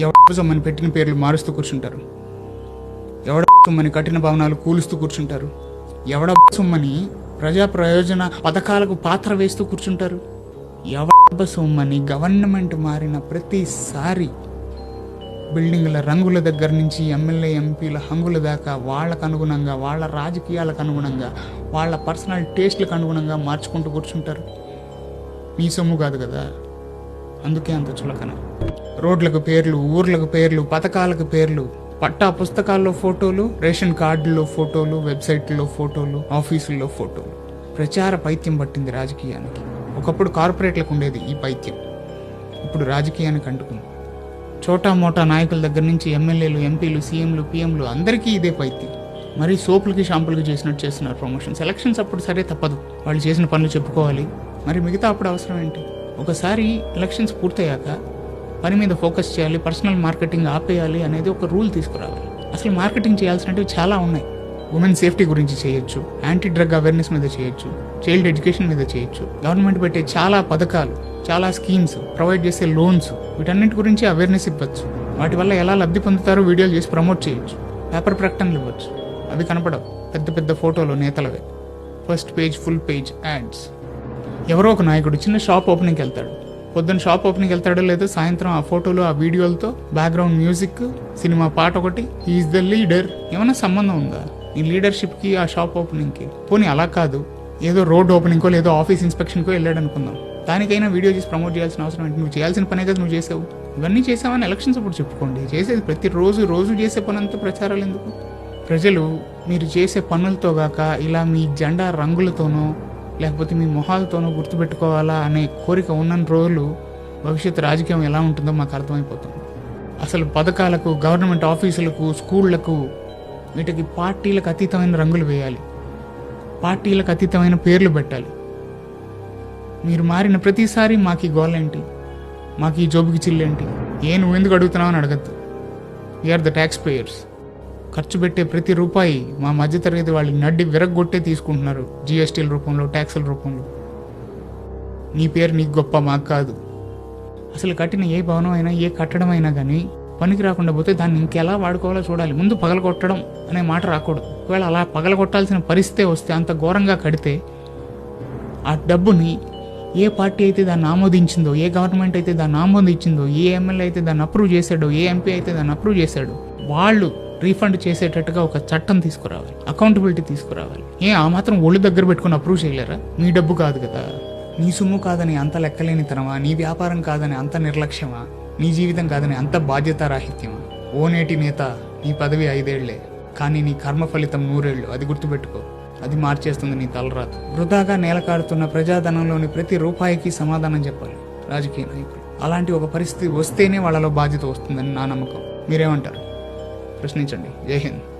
ఎవడ మన పెట్టిన పేర్లు మారుస్తూ కూర్చుంటారు? ఎవడ మన కఠిన భవనాలు కూలుస్తూ కూర్చుంటారు? ఎవడ సొమ్మని ప్రజా ప్రయోజన పథకాలకు పాత్ర వేస్తూ కూర్చుంటారు? ఎవడ సొమ్మని గవర్నమెంట్ మారిన ప్రతిసారి బిల్డింగ్ల రంగుల దగ్గర నుంచి ఎమ్మెల్యే ఎంపీల హంగుల దాకా వాళ్ళకు అనుగుణంగా వాళ్ళ రాజకీయాలకు అనుగుణంగా వాళ్ళ పర్సనల్ టేస్ట్లకు అనుగుణంగా మార్చుకుంటూ కూర్చుంటారు. మీ సొమ్ము కాదు కదా? అందుకే అంత చులకన. రోడ్లకు పేర్లు ఊర్లకు పేర్లు పథకాలకు పేర్లు పట్టా పుస్తకాల్లో ఫోటోలు రేషన్ కార్డుల్లో ఫోటోలు వెబ్సైట్లో ఫోటోలు ఆఫీసుల్లో ఫోటోలు. ప్రచార పైత్యం పట్టింది రాజకీయానికి. ఒకప్పుడు కార్పొరేట్లకు ఉండేది ఈ పైత్యం. ఇప్పుడు రాజకీయానికి అంటుకుంది చోటా మోటా నాయకుల దగ్గర నుంచి ఎమ్మెల్యేలు ఎంపీలు సీఎంలు పీఎంలు అందరికీ ఇదే పైత్యం. మరి సోపులకి షాంపులకి చేసినట్టు చేస్తున్నారు ప్రమోషన్స్. ఎలక్షన్స్ అప్పుడు సరే తప్పదు. వాళ్ళు చేసిన పనులు చెప్పుకోవాలి. మరి మిగతా అప్పుడు అవసరం ఏంటి? ఒకసారి ఎలక్షన్స్ పూర్తయ్యాక పని మీద ఫోకస్ చేయాలి పర్సనల్ మార్కెటింగ్ ఆపేయాలి అనేది ఒక రూల్ తీసుకురావాలి. అసలు మార్కెటింగ్ చేయాల్సినవి చాలా ఉన్నాయి. ఉమెన్ సేఫ్టీ గురించి చేయొచ్చు యాంటీ డ్రగ్ అవేర్నెస్ మీద చేయొచ్చు చైల్డ్ ఎడ్యుకేషన్ మీద చేయొచ్చు. గవర్నమెంట్ పెట్టే చాలా పథకాలు చాలా స్కీమ్స్ ప్రొవైడ్ చేసే లోన్స్ వీటన్నిటి గురించి అవేర్నెస్ ఇవ్వచ్చు. వాటి వల్ల ఎలా లబ్ధి పొందుతారో వీడియోలు చేసి ప్రమోట్ చేయొచ్చు. పేపర్ ప్రకటనలు ఇవ్వచ్చు. అవి కనపడవు. పెద్ద పెద్ద ఫోటోలు నేతలవే. First page full page ads ఎవరో ఒక నాయకుడు చిన్న షాప్ ఓపెనింగ్కి వెళ్తాడు. పొద్దున్న షాప్ ఓపెనింగ్కి వెళ్తాడో లేదో సాయంత్రం ఆ ఫోటోలు ఆ వీడియోలతో బ్యాక్గ్రౌండ్ మ్యూజిక్ సినిమా పాట ఒకటి ఈజ్ ద లీడర్ ఏమైనా సంబంధం ఉందా? ఈ లీడర్షిప్కి ఆ షాప్ ఓపెనింగ్కి పోనీ అలా కాదు. ఏదో రోడ్ ఓపెనింగ్కో లేదో ఆఫీస్ ఇన్స్పెక్షన్కో వెళ్ళాడు అనుకుందాం. దానికైనా వీడియో చేసి ప్రమోట్ చేయాల్సిన అవసరం ఏంటి? నువ్వు చేయాల్సిన పనే కదా నువ్వు చేసావు. ఇవన్నీ చేసావని ఎలక్షన్స్ అప్పుడు చెప్పుకోండి. చేసేది ప్రతిరోజు రోజు చేసే పనంతా ప్రచారాలు ఎందుకు? ప్రజలు మీరు చేసే పనులతో గాక ఇలా మీ జెండా రంగులతోనో లేకపోతే మీ మొహాలతోనూ గుర్తుపెట్టుకోవాలా అనే కోరిక ఉన్న రోజులు భవిష్యత్తు రాజకీయం ఎలా ఉంటుందో మాకు అర్థమైపోతుంది. అసలు పథకాలకు గవర్నమెంట్ ఆఫీసులకు స్కూళ్ళకు వీటికి పార్టీలకు అతీతమైన రంగులు వేయాలి. పార్టీలకు అతీతమైన పేర్లు పెట్టాలి. మీరు మారిన ప్రతిసారి మాకు ఈ గోల్ ఏంటి మాకు ఈ జోబుకి చిల్లేంటి? ఏ నువ్వు ఎందుకు అడుగుతున్నావు అని అడగద్దు. వీఆర్ ద ట్యాక్స్ పేయర్స్ ఖర్చు పెట్టే ప్రతి రూపాయి మా మధ్యతరగతి వాళ్ళు నడ్డి విరగ్గొట్టే తీసుకుంటున్నారు. జిఎస్టీల రూపంలో ట్యాక్సుల రూపంలో. నీ పేరు నీకు గొప్ప మాకు కాదు. అసలు కట్టిన ఏ భవనం అయినా ఏ కట్టడం అయినా కానీ పనికి రాకుండా పోతే దాన్ని ఇంకెలా వాడుకోవాలో చూడాలి. ముందు పగలగొట్టడం అనే మాట రాకూడదు. ఒకవేళ అలా పగలగొట్టాల్సిన పరిస్థితే వస్తే అంత ఘోరంగా కడితే ఆ డబ్బుని ఏ పార్టీ అయితే దాన్ని ఆమోదించిందో ఏ గవర్నమెంట్ అయితే దాన్ని ఆమోదించిందో ఏ ఎమ్మెల్యే అయితే దాన్ని అప్రూవ్ చేశాడో ఏ ఎంపీ అయితే దాన్ని అప్రూవ్ చేశాడో వాళ్ళు రీఫండ్ చేసేటట్టుగా ఒక చట్టం తీసుకురావాలి. అకౌంటబిలిటీ తీసుకురావాలి. ఏ ఆ మాత్రం ఒళ్ళు దగ్గర పెట్టుకుని అప్రూవ్ చేయలేరా? మీ డబ్బు కాదు కదా. నీ సొమ్ము కాదని అంత లెక్కలేనితనమా? నీ వ్యాపారం కాదని అంత నిర్లక్ష్యమా? నీ జీవితం కాదని అంత బాధ్యతారాహిత్యమా? ఓ నేటి నేత నీ పదవి ఐదేళ్ళే. కానీ నీ కర్మ ఫలితం నూరేళ్ళు. అది గుర్తుపెట్టుకో. అది మార్చేస్తుంది నీ తలరాత. వృధాగా నేలకాడుతున్న ప్రజాధనంలోని ప్రతి రూపాయికి సమాధానం చెప్పాలి. రాజకీయ నాయకులు. అలాంటి ఒక పరిస్థితి వస్తేనే వాళ్ళలో బాధ్యత వస్తుందని నా నమ్మకం. మీరేమంటారు? ప్రశ్నించండి. జై హింద్.